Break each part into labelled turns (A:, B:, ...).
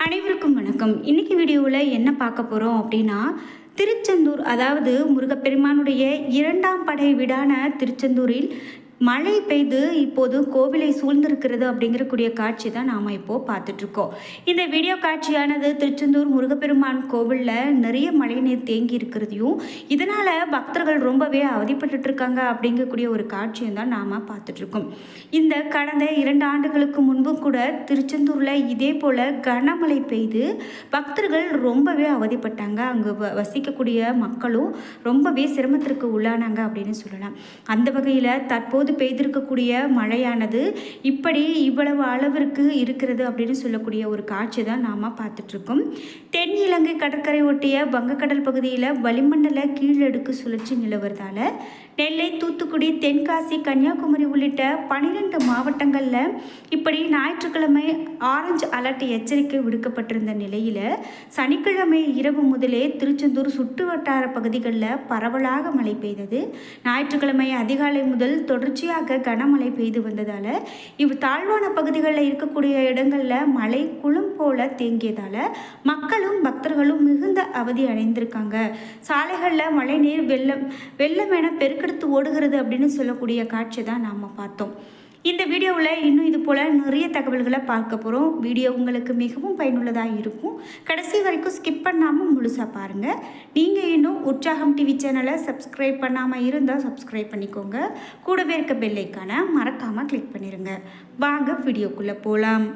A: அனைவருக்கும் வணக்கம். இன்னைக்கு வீடியோவில் என்ன பார்க்க போகிறோம் அப்படின்னா திருச்செந்தூர் அதாவது முருகப்பெருமானுடைய இரண்டாம் படை வீடான திருச்செந்தூரில் மழை பெய்து இப்போது கோவிலை சூழ்ந்திருக்கிறது அப்படிங்கிறக்கூடிய காட்சி தான் நாம் இப்போது பார்த்துட்ருக்கோம். இந்த வீடியோ காட்சியானது திருச்செந்தூர் முருகப்பெருமான் கோவிலில் நிறைய மழைநீர் தேங்கி இருக்கிறதையும் இதனால் பக்தர்கள் ரொம்பவே அவதிப்பட்டு இருக்காங்க அப்படிங்கக்கூடிய ஒரு காட்சியும் தான் நாம் பார்த்துட்ருக்கோம். இந்த கடந்த இரண்டு ஆண்டுகளுக்கு முன்பும் கூட திருச்செந்தூரில் இதே போல் கனமழை பெய்து பக்தர்கள் ரொம்பவே அவதிப்பட்டாங்க. அங்கு வ- வசிக்கக்கூடிய மக்களும் ரொம்பவே சிரமத்திற்கு உள்ளானாங்க அப்படின்னு சொல்லலாம். அந்த வகையில் தற்போது பெய்திருக்கக்கூடிய மழையானது இப்படி இவ்வளவு அளவிற்கு இருக்கிறது அப்படின்னு சொல்லக்கூடிய ஒரு காட்சி தான் நாம் பார்த்துட்ருக்கோம். தென் இலங்கை கடற்கரை ஒட்டிய வங்கக்கடல் பகுதியில் வளிமண்டல கீழடுக்கு சுழற்சி நிலவுறதால நெல்லை தூத்துக்குடி தென்காசி கன்னியாகுமரி உள்ளிட்ட பன்னிரெண்டு மாவட்டங்களில் இப்படி ஞாயிற்றுக்கிழமை ஆரஞ்சு அலர்ட் எச்சரிக்கை விடுக்கப்பட்டிருந்த நிலையில் சனிக்கிழமை இரவு முதலே திருச்செந்தூர் சுற்று வட்டார பகுதிகளில் பரவலாக மழை பெய்தது. ஞாயிற்றுக்கிழமை அதிகாலை முதல் தொடர்ச்சியாக கனமழை பெய்து வந்ததால் இவ் தாழ்வான பகுதிகளில் இருக்கக்கூடிய இடங்களில் மழை குளம் போல தேங்கியதால் மக்களும் பக்தர்களும் மிகுந்த அவதி அடைந்திருக்காங்க. சாலைகளில் மழைநீர் வெள்ளம் வெள்ளம் என பெருக்கெடுத்து ஓடுகிறது அப்படின்னு சொல்லக்கூடிய காட்சி தான் நாம் பார்த்தோம். இந்த வீடியோவில் இன்னும் இது போல் நிறைய தகவல்களை பார்க்க போகிறோம் வீடியோ உங்களுக்கு மிகவும் பயனுள்ளதாக இருக்கும். கடைசி வரைக்கும் ஸ்கிப் பண்ணாமல் முழுசாக பாருங்கள் நீங்கள் இன்னும் உற்சாகம் டிவி சேனலை சப்ஸ்கிரைப் பண்ணாமல் இருந்தால் சப்ஸ்கிரைப் பண்ணிக்கோங்க. கூடவே இருக்க பெல்லைக்கான மறக்காமல் கிளிக் பண்ணிடுங்க வாங்க வீடியோக்குள்ளே போகலாம்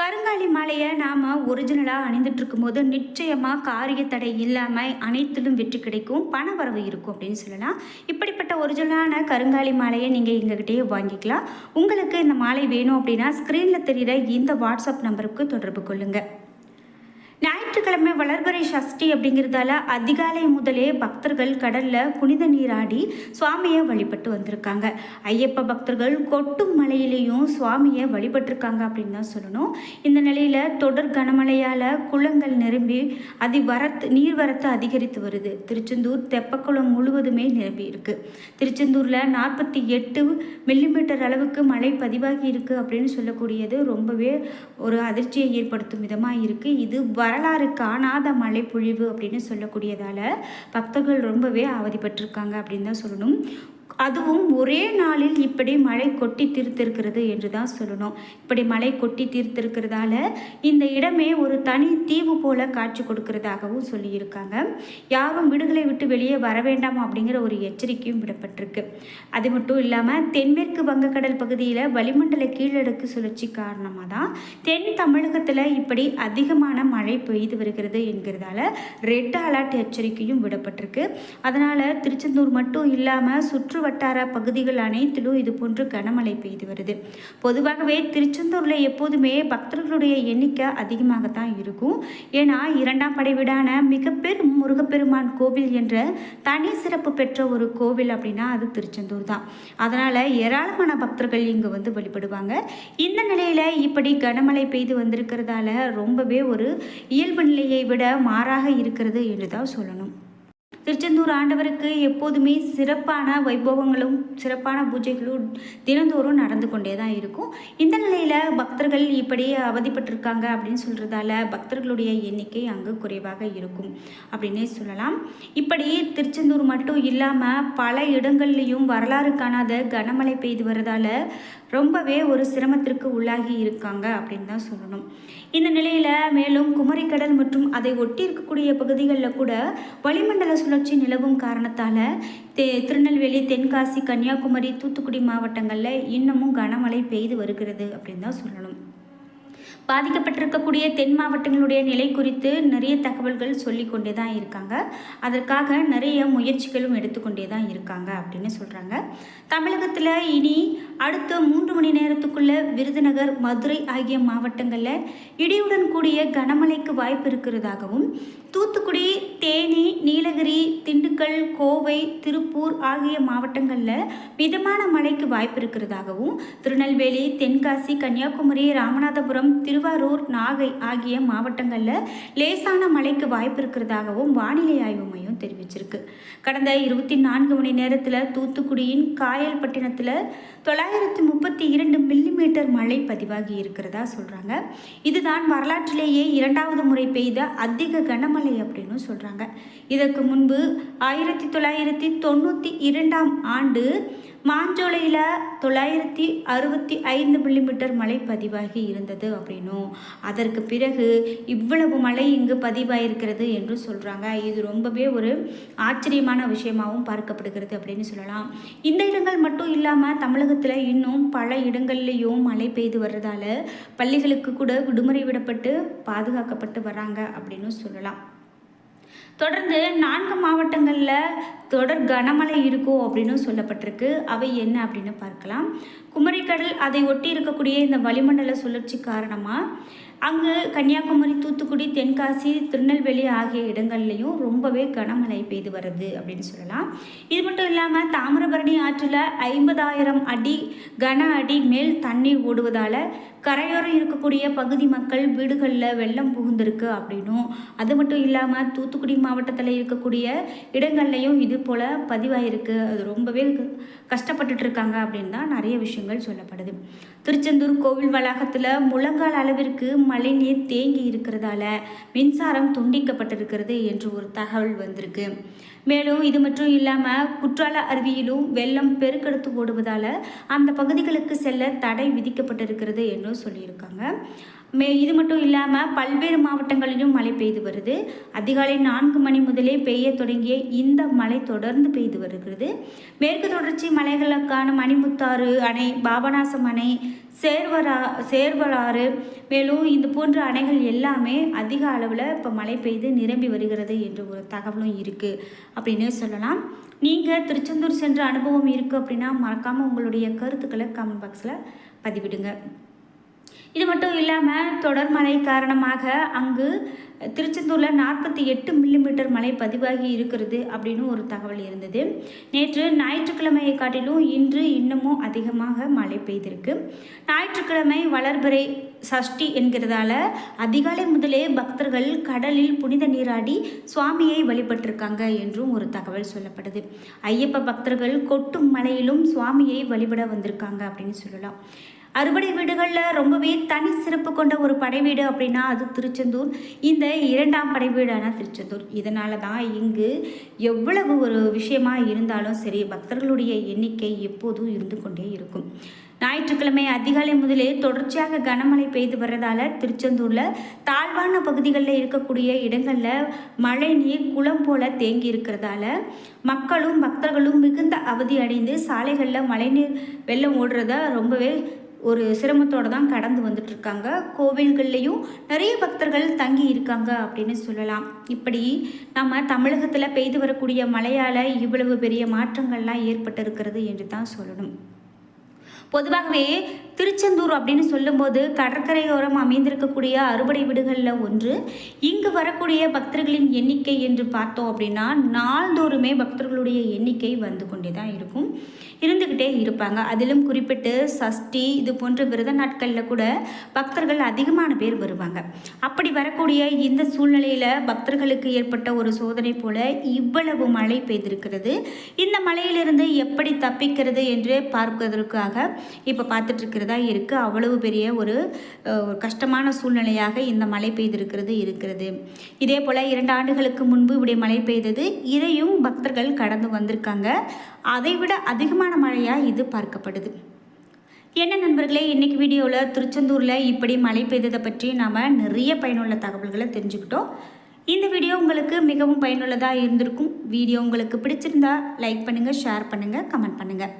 A: கருங்காலி மாலையை நாம் ஒரிஜினலாக அணிந்துட்டு இருக்கும்போது நிச்சயமாக காரிய தடை இல்லாமல் அனைத்திலும் வெற்றி கிடைக்கும் பண வரவு இருக்கும் அப்படின்னு சொல்லலாம். இப்படிப்பட்ட ஒரிஜினலான கருங்காலி மாலையை நீங்கள் எங்ககிட்டயே வாங்கிக்கலாம். உங்களுக்கு இந்த மாலை வேணும் அப்படின்னா ஸ்க்ரீனில் தெரிகிற இந்த வாட்ஸ்அப் நம்பருக்கு தொடர்பு கொள்ளுங்கள் ஞாயிற்றுக்கிழமை வளர்பறை சஷ்டி அப்படிங்கிறதால அதிகாலை முதலே பக்தர்கள் கடலில் புனித நீராடி சுவாமியை வழிபட்டு வந்திருக்காங்க. ஐயப்ப பக்தர்கள் கொட்டும் மலையிலையும் சுவாமியை வழிபட்டிருக்காங்க அப்படின்னு தான் சொல்லணும். இந்த நிலையில் தொடர் கனமழையால் குளங்கள் நிரம்பி அதி வரத்து நீர்வரத்து அதிகரித்து வருது. திருச்செந்தூர் தெப்பக்குளம் முழுவதுமே நிரம்பி இருக்கு. திருச்செந்தூரில் நாற்பத்தி எட்டு மில்லிமீட்டர் அளவுக்கு மழை பதிவாகி இருக்கு அப்படின்னு சொல்லக்கூடியது ரொம்பவே ஒரு அதிர்ச்சியை ஏற்படுத்தும் விதமாக இருக்குது இது வரலாறு காணாத மழை பொழிவு அப்படின்னு சொல்லக்கூடியதால் பக்தர்கள் ரொம்பவே அவதிப்பட்டிருக்காங்க அப்படின்னு தான் சொல்லணும். அதுவும் ஒரே நாளில் இப்படி மழை கொட்டி தீர்த்திருக்கிறது என்று தான் சொல்லணும். இப்படி மழை கொட்டி தீர்த்திருக்கிறதால இந்த இடமே ஒரு தனி தீவு போல காட்சி கொடுக்கிறதாகவும் சொல்லியிருக்காங்க. யாரும் வீடுகளை விட்டு வெளியே வர வேண்டாம் அப்படிங்கிற ஒரு எச்சரிக்கையும் விடப்பட்டிருக்கு. அது மட்டும் இல்லாமல் தென்மேற்கு வங்கக்கடல் பகுதியில் வளிமண்டல கீழடுக்கு சுழற்சி காரணமாக தான் தென் தமிழகத்தில் இப்படி அதிகமான மழை பெய்து வருகிறது என்கிறதால ரெட் அலர்ட் எச்சரிக்கையும் விடப்பட்டிருக்கு. அதனால் திருச்செந்தூர் மட்டும் இல்லாமல் சுற்று வட்டார பகுதிகள் அனைத்திலும் இதுபோன்று கனமழை பெய்து வருது. பொதுவாகவே திருச்செந்தூரில் எப்போதுமே பக்தர்களுடைய எண்ணிக்கை அதிகமாகத்தான் இருக்கும். ஏன்னா இரண்டாம் படை வீடான மிக பெரும் முருகப்பெருமான் கோவில் என்ற தனி சிறப்பு பெற்ற ஒரு கோவில் அப்படின்னா அது திருச்செந்தூர் தான். அதனால் ஏராளமான பக்தர்கள் இங்கே வந்து வழிபடுவாங்க. இந்த நிலையில் இப்படி கனமழை பெய்து வந்திருக்கிறதால ரொம்பவே ஒரு இயல்பு நிலையை விட மாறாக இருக்கிறது என்று தான் சொல்லணும். திருச்செந்தூர் ஆண்டவருக்கு எப்போதுமே சிறப்பான வைபவங்களும் சிறப்பான பூஜைகளும் தினந்தோறும் நடந்து கொண்டே தான் இருக்கும். இந்த நிலையில் பக்தர்கள் இப்படி அவதிப்பட்டிருக்காங்க அப்படின்னு சொல்கிறதால பக்தர்களுடைய எண்ணிக்கை அங்கு குறைவாக இருக்கும் அப்படின்னே சொல்லலாம். இப்படி திருச்செந்தூர் மட்டும் இல்லாமல் பல இடங்கள்லையும் வரலாறு காணாத கனமழை பெய்து வரதால ரொம்பவே ஒரு சிரமத்திற்கு உள்ளாகி இருக்காங்க அப்படின்னு தான் சொல்லணும். இந்த நிலையில் மேலும் குமரிக்கடல் மற்றும் அதை ஒட்டி இருக்கக்கூடிய பகுதிகளில் கூட வளிமண்டல சுழற்சி நிலவும் காரணத்தால் தே திருநெல்வேலி தென்காசி கன்னியாகுமரி தூத்துக்குடி மாவட்டங்களில் இன்னமும் கனமழை பெய்து வருகிறது அப்படின்னு தான் சொல்லணும். பாதிக்கப்பட்டிருக்கக்கூடிய தென் மாவட்டங்களுடைய நிலை குறித்து நிறைய தகவல்கள் சொல்லிக்கொண்டே தான் இருக்காங்க. அதற்காக நிறைய முயற்சிகளும் எடுத்துக்கொண்டே தான் இருக்காங்க அப்படின்னு சொல்கிறாங்க தமிழகத்தில் இனி அடுத்த மூன்று மணி நேரத்துக்குள்ள விருதுநகர் மதுரை ஆகிய மாவட்டங்களில் இடியுடன் கூடிய கனமழைக்கு வாய்ப்பு இருக்கிறதாகவும் தூத்துக்குடி தேனி நீலகிரி திண்டுக்கல் கோவை திருப்பூர் ஆகிய மாவட்டங்களில் மிதமான மழைக்கு வாய்ப்பு இருக்கிறதாகவும் திருநெல்வேலி தென்காசி கன்னியாகுமரி ராமநாதபுரம் திருவாரூர் நாகை ஆகிய மாவட்டங்களில் லேசான மழைக்கு வாய்ப்பு இருக்கிறதாகவும் வானிலை ஆய்வு மையம் தெரிவிச்சிருக்கு. கடந்த இருபத்தி நான்கு மணி நேரத்தில் தூத்துக்குடியின் காயல்பட்டினத்தில் தொள்ளாயிரத்தி தொள்ளாயிரத்தி முப்பத்தி இரண்டு மில்லிமீட்டர் மழை பதிவாகி இருக்கிறதா சொல்கிறாங்க இதுதான் வரலாற்றிலேயே இரண்டாவது முறை பெய்த அதிக கனமழை அப்படின்னு சொல்கிறாங்க இதற்கு முன்பு ஆயிரத்தி தொள்ளாயிரத்தி தொண்ணூற்றி இரண்டாம் ஆண்டு மாஞ்சோலையில் தொள்ளாயிரத்தி அறுபத்தி ஐந்து மில்லிமீட்டர் மழை பதிவாகி இருந்தது அப்படின்னும். அதற்கு பிறகு இவ்வளவு மழை இங்கு பதிவாயிருக்கிறது என்று சொல்கிறாங்க இது ரொம்பவே ஒரு ஆச்சரியமான விஷயமாகவும் பார்க்கப்படுகிறது அப்படின்னு சொல்லலாம். இந்த இடங்கள் மட்டும் இல்லாமல் தமிழகத்தில் இன்னும் பல இடங்கள்லேயும் மழை பெய்து வர்றதால பள்ளிகளுக்கு கூட விடுமுறை விடப்பட்டு பாதுகாக்கப்பட்டு வராங்க அப்படின்னு சொல்லலாம். தொடர்ந்து நான்கு மாவட்டங்களில் தொடர் கனமழை இருக்கும் அப்படின்னு சொல்லப்பட்டிருக்கு. அவை என்ன அப்படின்னு பார்க்கலாம். குமரிக்கடல் அதை ஒட்டி இருக்கக்கூடிய இந்த வளிமண்டல சுழற்சி காரணமாக அங்கு கன்னியாகுமரி தூத்துக்குடி தென்காசி திருநெல்வேலி ஆகிய இடங்கள்லையும் ரொம்பவே கனமழை பெய்து வருது அப்படின்னு சொல்லலாம். இது மட்டும் இல்லாமல் தாமிரபரணி ஆற்றில் ஐம்பதாயிரம் அடி கன அடி மேல் தண்ணீர் ஓடுவதால் கரையோரம் இருக்கக்கூடிய பகுதி மக்கள் வீடுகளில் வெள்ளம் புகுந்திருக்கு அப்படின்னும். அது மட்டும் இல்லாமல் தூத்துக்குடி மாவட்டத்தில் இருக்கக்கூடிய இடங்கள்லையும் இது போல் பதிவாயிருக்கு. அது ரொம்பவே கஷ்டப்பட்டுட்டு இருக்காங்க அப்படின்னு தான் நிறைய விஷயங்கள் சொல்லப்படுது. திருச்செந்தூர் கோவில் வளாகத்தில் முழங்கால் அளவிற்கு மழைநீர் தேங்கி இருக்கிறதால மின்சாரம் துண்டிக்கப்பட்டிருக்கிறது என்று ஒரு தகவல் வந்திருக்கு. மேலும் இது மட்டும் இல்லாமல் குற்றால அருவியிலும் வெள்ளம் பெருக்கெடுத்து ஓடுவதால் அந்த பகுதிகளுக்கு செல்ல தடை விதிக்கப்பட்டிருக்கிறது என்றும் சொல்லியிருக்காங்க. மே இது மட்டும் இல்லாமல் பல்வேறு மாவட்டங்களிலும் மழை பெய்து வருது. அதிகாலை நான்கு மணி முதலே பெய்ய தொடங்கிய இந்த மழை தொடர்ந்து பெய்து வருகிறது. மேற்கு தொடர்ச்சி மலைகளுக்கான மணிமுத்தாறு அணை பாபநாசம் அணை சேர்வரா சேர்வராறு மேலும் இது போன்ற அணைகள் எல்லாமே அதிக அளவில் இப்போ மழை பெய்து நிரம்பி வருகிறது என்ற ஒரு தகவலும் இருக்குது அப்படின்னு சொல்லலாம். நீங்கள் திருச்செந்தூர் சென்ற அனுபவம் இருக்குது அப்படின்னா மறக்காமல் உங்களுடைய கருத்துக்களை கமெண்ட் பாக்ஸில் பதிவிடுங்க. இது மட்டும் இல்லாமல் தொடர் மழை காரணமாக அங்கு திருச்செந்தூரில் நாற்பத்தி எட்டு மில்லிமீட்டர் மழை பதிவாகி இருக்கிறது அப்படின்னு ஒரு தகவல் இருந்தது. நேற்று ஞாயிற்றுக்கிழமையை காட்டிலும் இன்று இன்னமும் அதிகமாக மழை பெய்திருக்கு. ஞாயிற்றுக்கிழமை வளர்பிறை சஷ்டி என்கிறதால அதிகாலை முதலே பக்தர்கள் கடலில் புனித நீராடி சுவாமியை வழிபட்டிருக்காங்க என்றும் ஒரு தகவல் சொல்லப்படுது. ஐயப்ப பக்தர்கள் கொட்டும் மலையிலும் சுவாமியை வழிபட வந்திருக்காங்க அப்படின்னு சொல்லலாம். அறுபடை வீடுகளில் ரொம்பவே தனி சிறப்பு கொண்ட ஒரு படை வீடு அப்படின்னா அது திருச்செந்தூர். இந்த இரண்டாம் படை வீடான திருச்செந்தூர். இதனால தான் இங்கு எவ்வளவு ஒரு விஷயமா இருந்தாலும் சரி பக்தர்களுடைய எண்ணிக்கை எப்போதும் இருந்து கொண்டே இருக்கும். ஞாயிற்றுக்கிழமை அதிகாலை முதலே தொடர்ச்சியாக கனமழை பெய்து வர்றதால திருச்செந்தூரில் தாழ்வான பகுதிகளில் இருக்கக்கூடிய இடங்களில் மழை நீர் குளம் போல தேங்கி இருக்கிறதால மக்களும் பக்தர்களும் மிகுந்த அவதி அடைந்து சாலைகளில் மழைநீர் வெள்ளம் ஓடுறத ரொம்பவே ஒரு சிரமத்தோடு தான் கடந்து வந்துட்டுருக்காங்க. கோவில்கள்லேயும் நிறைய பக்தர்கள் தங்கி இருக்காங்க அப்படின்னு சொல்லலாம். இப்படி நம்ம தமிழகத்தில் பெய்து வரக்கூடிய மழையால் இவ்வளவு பெரிய மாற்றங்கள்லாம் ஏற்பட்டு இருக்கிறது என்று தான் சொல்லணும். பொதுவாகவே திருச்செந்தூர் அப்படின்னு சொல்லும்போது கடற்கரையோரம் அமைந்திருக்கக்கூடிய அறுபடை வீடுகளில் ஒன்று. இங்கு வரக்கூடிய பக்தர்களின் எண்ணிக்கை என்று பார்த்தோம் அப்படின்னா நாள்தோறுமே பக்தர்களுடைய எண்ணிக்கை வந்து கொண்டே தான் இருக்கும். இருந்துக்கிட்டே இருப்பாங்க. அதிலும் குறிப்பிட்டு சஷ்டி இது போன்ற விரத நாட்களில் கூட பக்தர்கள் அதிகமான பேர் வருவாங்க. அப்படி வரக்கூடிய இந்த சூழ்நிலையில் பக்தர்களுக்கு ஏற்பட்ட ஒரு சோதனை போல இவ்வளவு மழை பெய்திருக்கிறது. இந்த மழையிலிருந்து எப்படி தப்பிக்கிறது என்று பார்ப்பதற்காக இப்போ பார்த்துட்ருக்கிறதா இருக்குது அவ்வளவு பெரிய ஒரு கஷ்டமான சூழ்நிலையாக இந்த மழை பெய்திருக்கிறது இருக்கிறது. இதே போல் இரண்டு ஆண்டுகளுக்கு முன்பு இப்படி மழை பெய்தது இதையும் பக்தர்கள் கடந்து வந்திருக்காங்க. அதைவிட அதிகமான மழையாக இது பார்க்கப்படுது. என்ன நண்பர்களே இன்றைக்கி வீடியோவில் திருச்செந்தூரில் இப்படி மழை பெய்ததை பற்றி நாம் நிறைய பயனுள்ள தகவல்களை தெரிஞ்சுக்கிட்டோம். இந்த வீடியோ உங்களுக்கு மிகவும் பயனுள்ளதாக இருந்திருக்கும். வீடியோ உங்களுக்கு பிடிச்சிருந்தா லைக் பண்ணுங்கள் ஷேர் பண்ணுங்கள் கமெண்ட் பண்ணுங்கள்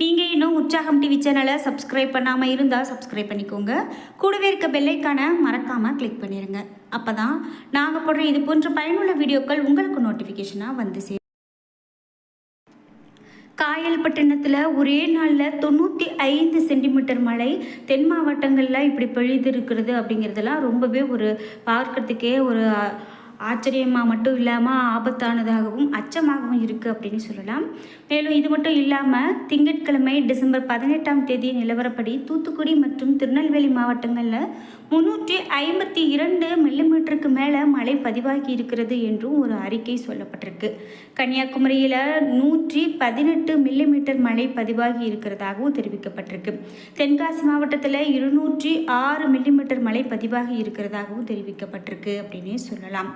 A: நீங்கள் இன்னும் உற்சாகம் டிவி சேனலை சப்ஸ்கிரைப் பண்ணாமல் இருந்தால் சப்ஸ்கிரைப் பண்ணிக்கோங்க. கூடவே இருக்க பெல்லைக்கான மறக்காமல் கிளிக் பண்ணிடுங்க அப்போ தான் நாங்கள் போடுற இது போன்ற பயனுள்ள வீடியோக்கள் உங்களுக்கு நோட்டிஃபிகேஷனாக வந்து சேரும். காயல்பட்டினத்தில் ஒரே நாளில் தொண்ணூற்றி ஐந்து சென்டிமீட்டர் மழை தென் மாவட்டங்களில் இப்படி பெய்து அப்படிங்கிறதெல்லாம் ரொம்பவே ஒரு பார்க்கறதுக்கே ஒரு ஆச்சரியமாக மட்டும் இல்லாமல் ஆபத்தானதாகவும் அச்சமாகவும் இருக்குது அப்படின்னு சொல்லலாம். மேலும் இது மட்டும் இல்லாமல் திங்கட்கிழமை டிசம்பர் பதினெட்டாம் தேதி நிலவரப்படி தூத்துக்குடி மற்றும் திருநெல்வேலி மாவட்டங்களில் முன்னூற்றி ஐம்பத்தி இரண்டு மில்லிமீட்டருக்கு மேலே மழை பதிவாகி இருக்கிறது என்றும் ஒரு அறிக்கை சொல்லப்பட்டிருக்கு. கன்னியாகுமரியில் நூற்றி பதினெட்டு மில்லிமீட்டர் மழை பதிவாகி இருக்கிறதாகவும் தெரிவிக்கப்பட்டிருக்கு. தென்காசி மாவட்டத்தில் இருநூற்றி ஆறு மில்லிமீட்டர் மழை பதிவாகி இருக்கிறதாகவும் தெரிவிக்கப்பட்டிருக்கு அப்படின்னே சொல்லலாம்.